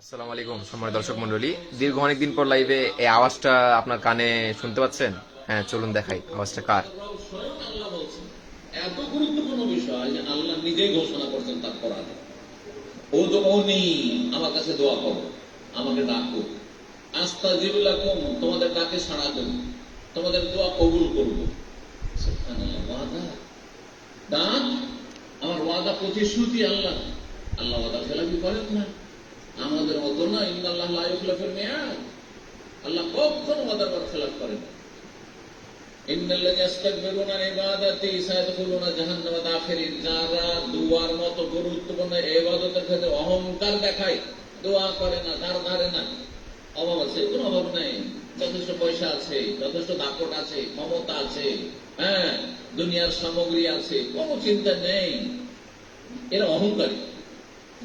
আসসালামু আলাইকুম সম্মানিত দর্শক মন্ডলী দীর্ঘ অনেকদিন পর লাইভে এই আওয়াজটা আপনার কানে শুনতে পাচ্ছেন? হ্যাঁ চলুন দেখাই আওয়াজটা কার। এত গুরুত্বপূর্ণ বিষয় যে আল্লাহ নিজেই ঘোষণা করছেন তার কোরআনে ও দোনি আমার কাছে দোয়া করো, আমাকে ডাকো আস্তা জিবুলাকুম তোমাদের ডাকে সাড়া দেব, তোমাদের দোয়া কবুল করব। ডাক, আমার ওয়াদা প্রতিশ্রুতি আল্লাহ। আল্লাহ ওয়াদা খেলাপি করেন না। আমাদের মতো না ইন্দাল্লাহ লা ইউখলিফুল মিয়াদ। আল্লাহ কখনো ওয়াদার পর খেলাপ করেন না। যারা দুয়ার মতো গুরুত্বপূর্ণ ক্ষেত্রে অহংকার দেখায়, দোয়া করে না, ধার ধারে না, অভাব আছে, কোনো অভাব নাই। যথেষ্ট পয়সা আছে, যথেষ্ট দাপট আছে, ক্ষমতা আছে হ্যাঁ দুনিয়ার সামগ্রী আছে, কোনো চিন্তা নেই। এরা অহংকারী।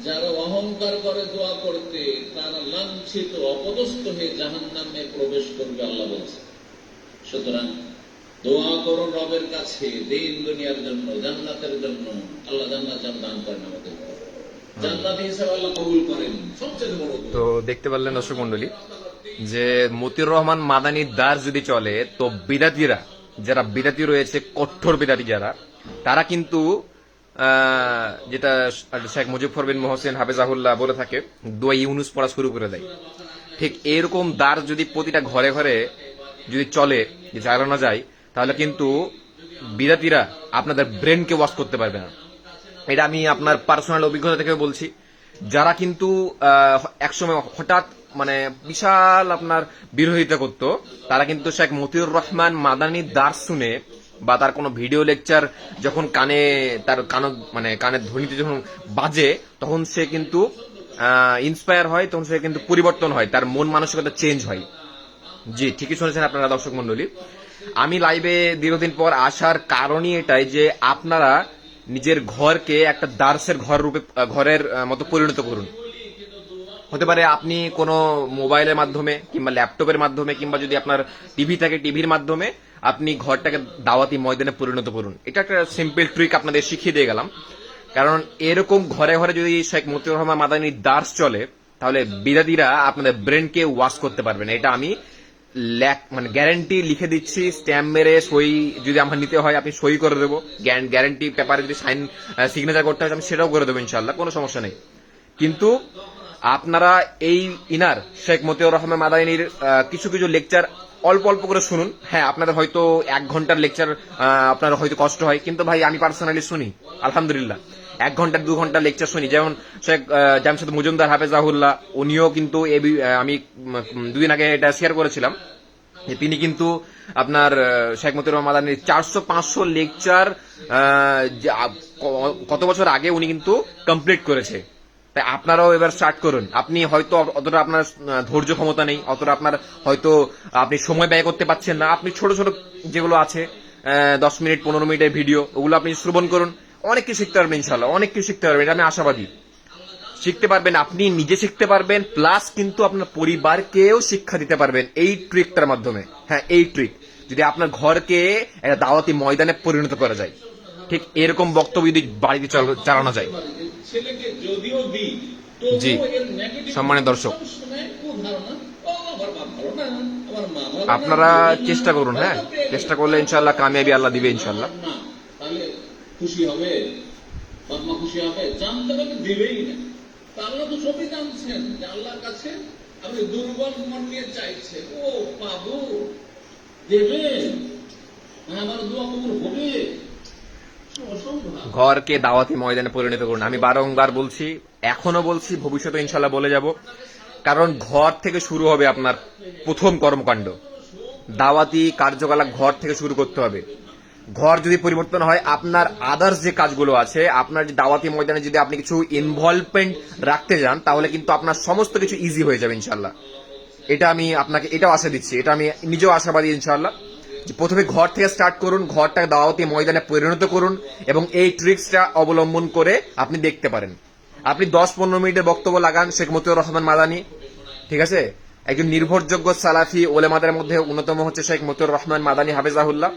যারা অহংকার করে দোয়া করতে, তারা লাঞ্ছিত, অপদস্থ হয়ে জাহান্নামে প্রবেশ করবে, আল্লাহ বলছে। সুতরাং দোয়া করুন রবের কাছে, দিন দুনিয়ার জন্য, জান্নাতের জন্য। আল্লাহ জান্নাত যেন দান করেন আমাদের। তো দেখতে পারলেন দর্শক মন্ডলী যে মতিউর রহমান মাদানির দ্বার যদি চলে, তো বিদাতিরা, যারা বিদাতি রয়েছে, কঠোর বিদাতি যারা, তারা কিন্তু যেটা শেখ মুজিবুর বিন মোহসেন হাফেজাহুল্লাহ বলে থাকে দোয়া ইউনুস পড়া শুরু করে দেয়। ঠিক এরকম দ্বার যদি প্রতিটা ঘরে ঘরে যদি চলে চালানো যায়, তাহলে কিন্তু বিদাতিরা আপনাদের ব্রেনকে ওয়াশ করতে পারবে না। এটা আমি আপনার পার্সোনাল অভিজ্ঞতা থেকে বলছি। যারা কিন্তু একসময় হঠাৎ মানে বিশাল আপনার বিরোধিতা করত, তারা কিন্তু শেখ মতিউর রহমান মাদানির দার শুনে বা তার কোনো ভিডিও লেকচার যখন কানে, তার কান মানে কানের ধ্বনিতে যখন বাজে, তখন সে কিন্তু ইন্সপায়ার হয়, তখন সে কিন্তু পরিবর্তন হয়, তার মন মানসিকতা চেঞ্জ হয়। জি, ঠিকই শুনেছেন আপনারা দর্শক মন্ডলী আমি লাইভে দীর্ঘদিন পর আসার কারণই এটাই যে আপনারা নিজের ঘরকে একটা দার্সের ঘর রূপে, ঘরের মতো পরিণত করুন। হতে পারে আপনি কোনো মোবাইলের মাধ্যমে কিংবা ল্যাপটপের মাধ্যমে কিংবা যদি আপনার টিভি থাকে টিভির মাধ্যমে আপনি ঘরটাকে দাওয়াতি ময়দানে পরিণত করুন। এটা একটা সিম্পল ট্রিক আপনাদের শিখিয়ে দিয়ে গেলাম। কারণ এরকম ঘরে ঘরে যদি শেখ মতিউর রহমান মাদানির দার্স চলে, তাহলে বিদাতিরা আপনাদের ব্রেনকে ওয়াশ করতে পারবেন এটা আমি মানে গ্যারান্টি লিখে দিচ্ছি স্ট্যাম্প মেরে সই যদি আমার নিতে হয়, আপনি সই করে দেবো। গ্যারান্টি পেপারে যদি সাইন সিগনেচার করতে হয়, আমি সেটাও করে দেবো ইনশাল্লাহ কোনো সমস্যা নেই। কিন্তু আপনারা এই ইনার শেখ মতিউর রহমান মাদানির কিছু কিছু লেকচার অল্প অল্প করে শুনুন। হ্যাঁ আপনাদের হয়তো এক ঘণ্টার লেকচার আপনার হয়তো কষ্ট হয়, কিন্তু ভাই আমি পার্সোনালি শুনি, আলহামদুলিল্লাহ। এক ঘণ্টা দু ঘণ্টা লেকচার শুনি। যেমন শেখ জামশেদ মজুমদার হাফেজাহুল্লাহ উনিও কিন্তু আমি দুদিন আগে এটা শেয়ার করেছিলাম। তিনি কিন্তু আপনার শেখ মতিউর রহমান মাদানির চারশো পাঁচশো লেকচার কত বছর আগে উনি কিন্তু কমপ্লিট করেছে। তাই আপনারাও এবার স্টার্ট করুন। আপনি হয়তো অতটা আপনার ধৈর্য ক্ষমতা নেই, অতটা আপনার হয়তো আপনি সময় ব্যয় করতে পারছেন না। আপনি ছোট ছোট যেগুলো আছে দশ মিনিট, পনেরো মিনিটের ভিডিও ওগুলো আপনি শ্রবণ করুন। অনেক কিছু শিখতে পারবেন ইনশাল্লাহ অনেক কিছু শিখতে পারবেন, এটা আমি আশাবাদী। শিখতে পারবেন, আপনি নিজে শিখতে পারবেন প্লাস কিন্তু আপনার পরিবারকেও শিক্ষা দিতে পারবেন এই ট্রিকটার মাধ্যমে। হ্যাঁ এই ট্রিক যদি আপনার ঘরকে একটা দাওয়াতি ময়দানে পরিণত করা যায়। ঠিক এরকম বক্তব্য যদি বাড়িতে চাল- চালানো যায়। জি। সম্মানিত দর্শক। আপনারা চেষ্টা করুন হ্যাঁ? চেষ্টা করলে ইনশাল্লাহ কামিয়াবি আল্লাহ দিবে ইনশাল্লাহ খুশি হবে খুশি হবে জানতে পারবে দিবেই না। তা আল্লাহ তো সবই জানছেন যে আল্লাহর কাছে আপনি দুর্বল মন নিয়ে চাইছে ও পাবো দেবে আমার দোয়া কবুল হবে। ঘরকে দাওয়াতি ময়দানে পরিণত করুন। আমি বারংবার বলছি এখনও বলছি, ভবিষ্যতে ইনশাল্লাহ বলে যাব। কারণ ঘর থেকে শুরু হবে আপনার প্রথম কর্মকাণ্ড। দাওয়াতি কার্যকলাপ ঘর থেকে শুরু করতে হবে। ঘর যদি পরিবর্তন হয়, আপনার আদার্স যে কাজগুলো আছে, আপনার যে দাওয়াতি ময়দানে যদি আপনি কিছু ইনভলভমেন্ট রাখতে যান, তাহলে কিন্তু আপনার সমস্ত কিছু ইজি হয়ে যাবে ইনশাল্লাহ। এটা আমি আপনাকে, এটাও আশা দিচ্ছি, এটা আমি নিজেও আশাবাদী ইনশাল্লাহ। প্রথমে ঘর থেকে স্টার্ট করুন ঘরটাকে দাওয়াতি ময়দানে পরিণত করুন এবং এই ট্রিক্সটা অবলম্বন করে আপনি দেখতে পারেন। আপনি দশ পনেরো মিনিটের বক্তব্য লাগান, শেখ মতিউর রহমান মাদানি, ঠিক আছে? একজন নির্ভরযোগ্য সালাফি ওলেমাদের মধ্যে অন্যতম হচ্ছে শেখ মতিউর রহমান মাদানি হাফেজাহুল্লাহ।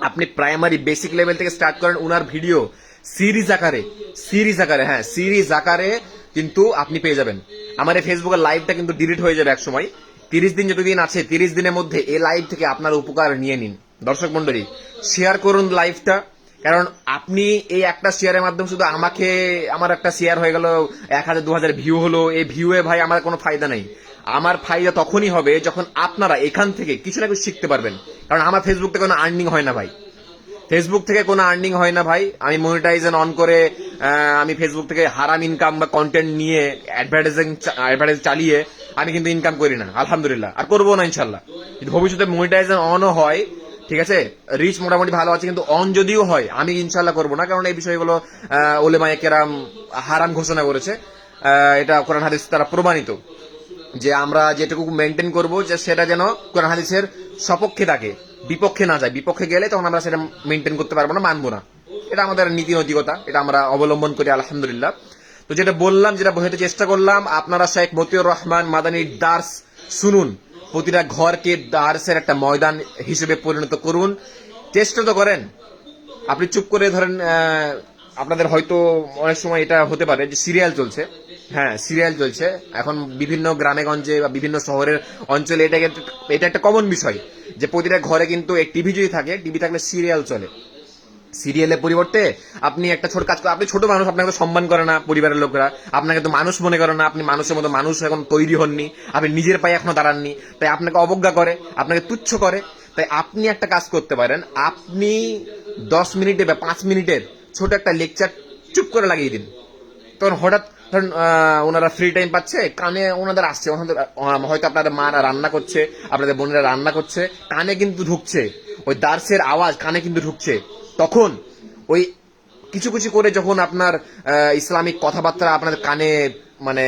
আপনি প্রাইমারি বেসিক লেভেল থেকে স্টার্ট করেন, উনার ভিডিও সিরিজ আকারে সিরিজ আকারে হ্যাঁ সিরিজ আকারে কিন্তু আপনি পেয়ে যাবেন। আমার এই ফেসবুকের লাইভটা কিন্তু ডিলিট হয়ে যাবে এক সময় তিরিশ দিন যতদিন আছে, তিরিশ দিনের মধ্যে এই লাইভ থেকে আপনার উপকার নিয়ে নিন। দর্শক মন্ডলী শেয়ার করুন লাইভটা কারণ আপনি এই একটা শেয়ারের মাধ্যমে শুধু আমাকে, আমার একটা শেয়ার হয়ে গেল, এক হাজার, দু হাজার ভিউ হলো, এই ভিউয়ে ভাই আমার কোনো ফায়দা নেই। আমার ফায়দা তখনই হবে যখন আপনারা এখান থেকে কিছু না কিছু শিখতে পারবেন। কারণ আমার ফেসবুক থেকে কোনো আর্নিং হয় না ভাই। ফেসবুক থেকে কোনো আর্নিং হয় না ভাই। আমি মনিটাইজেশন অন করে আমি ফেসবুক থেকে হারাম ইনকাম বা কন্টেন্ট নিয়ে অ্যাডভার্টাইজিং অ্যাডভার্টাইজ চালিয়ে আমি কিন্তু ইনকাম করি না। আলহামদুলিল্লাহ। আর করব না ইনশাল্লাহ। ভবিষ্যতে মনিটাইজেশন অনও হয়, ঠিক আছে? রিচ মোটামুটি ভালো আছে, কিন্তু অন যদিও হয়, আমি ইনশাল্লাহ করব না। কারণ এই বিষয়গুলো ওলেমায়ে কেরাম হারাম ঘোষণা করেছে। এটা কোরআন হাদিস তারা প্রমাণিত। যে আমরা যেটুকু মেনটেন করব, যে সেটা যেন কোরআন হাদিসের সপক্ষে থাকে। বিপক্ষে না যায়। বিপক্ষে গেলে তখন আমরা সেটা মেনটেন করতে পারব না, মানবো না। এটা আমাদের নীতি নৈতিকতা, এটা আমরা অবলম্বন করি, আলহামদুলিল্লাহ। তো যেটা বললাম, যেটা বোঝাতে চেষ্টা করলাম, আপনারা শেখ মতিউর রহমান মাদানির দার্স শুনুন। প্রতিটা ঘরকে দার্সের একটা ময়দান হিসেবে পরিণত করুন। চেষ্টা তো করেন। আপনি চুপ করে ধরেন আপনাদের হয়তো অনেক সময় এটা হতে পারে যে সিরিয়াল চলছে। হ্যাঁ সিরিয়াল চলছে। এখন বিভিন্ন গ্রামে গঞ্জে বা বিভিন্ন শহরের অঞ্চলে এটা এটা একটা কমন বিষয়। যে প্রতিটা ঘরে কিন্তু টিভি যদি থাকে টিভি থাকলে সিরিয়াল চলে। সিরিয়ালের পরিবর্তে আপনি একটা ছোট কাজ আপনি ছোট মানুষ, আপনাকে সম্মান করে না পরিবারের লোকরা। আপনাকে তো মানুষ মনে করে না, আপনি মানুষের মতো মানুষ এখন তৈরি হননি, আপনি নিজের পায়ে এখনও দাঁড়াননি। তাই আপনাকে অবজ্ঞা করে, আপনাকে তুচ্ছ করে। তাই আপনি একটা কাজ করতে পারেন, আপনি দশ মিনিটে বা পাঁচ মিনিটের ছোট একটা লেকচার চুপ করে লাগিয়ে দিন। তখন হঠাৎ ধরুন ওনারা ফ্রি টাইম পাচ্ছে, কানে ওনাদের আসছে, ওনাদের হয়তো আপনাদের মারা রান্না করছে, আপনাদের বোনেরা রান্না করছে, কানে কিন্তু ঢুকছে, ওই দার্সের আওয়াজ কানে কিন্তু ঢুকছে। তখন ওই কিছু কিছু করে যখন আপনার ইসলামিক কথাবার্তা আপনাদের কানে মানে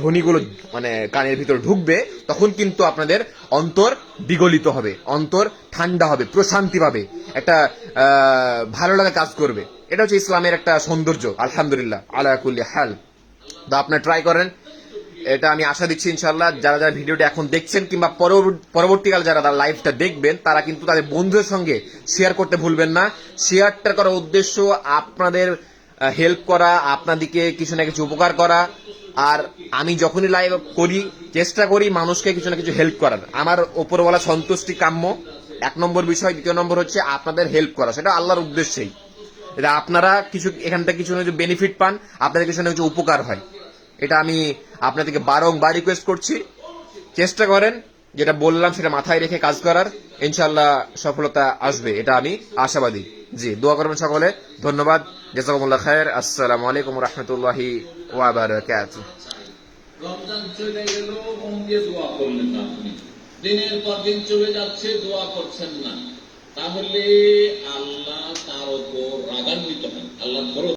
ধ্বনিগুলো মানে কানের ভিতর ঢুকবে, তখন কিন্তু আপনাদের অন্তর বিগলিত হবে, অন্তর ঠান্ডা হবে, প্রশান্তি পাবে, একটা ভালো লাগা কাজ করবে। এটা হচ্ছে ইসলামের একটা সৌন্দর্য, আলহামদুলিল্লাহ, আলা কুল্লি হাল। তো আপনার ট্রাই করেন। এটা আমি আশা দিচ্ছি ইনশাল্লাহ যারা যারা ভিডিওটা এখন দেখছেন কিংবা পরবর্তী- পরবর্তীকালে যারা তারা লাইভটা দেখবেন, তারা কিন্তু তাদের বন্ধুদের সঙ্গে শেয়ার করতে ভুলবেন না। শেয়ারটা করার উদ্দেশ্য আপনাদের হেল্প করা আপনাদেরকে কিছু না কিছু উপকার করা। আর আমি যখনই লাইভ করি, চেষ্টা করি মানুষকে কিছু না কিছু হেল্প করার। আমার ওপরওয়ালা সন্তুষ্টি কাম্য। এক নম্বর বিষয়, দ্বিতীয় নম্বর হচ্ছে আপনাদের হেল্প করা। সেটা আল্লাহর উদ্দেশ্যেই। এটা আপনারা কিছু এখান থেকে কিছু না কিছু বেনিফিট পান, আপনাদের কিছু না কিছু উপকার হয়। এটা আমি আপনাদেরকে বারংবার রিকোয়েস্ট করছি। চেষ্টা করেন, যেটা বললাম সেটা মাথায় রেখে কাজ করার। ইনশাল্লাহ সফলতা আসবে, এটা আমি আশাবাদী। জি, দোয়া করবেন সকলে। ধন্যবাদ। জেসাকুমুল্লাহ খায়ের। আসসালামু আলাইকুম রহমতুল্লাহি ওয়াবারাকাতুহ রমজান চলে গেল দিয়ে দোয়া করলেন না আপনি। দিনের পর দিন চলে যাচ্ছে, দোয়া করছেন না। তাহলে আল্লাহ ও রাগান্বিত হন আল্লাহ ফরজ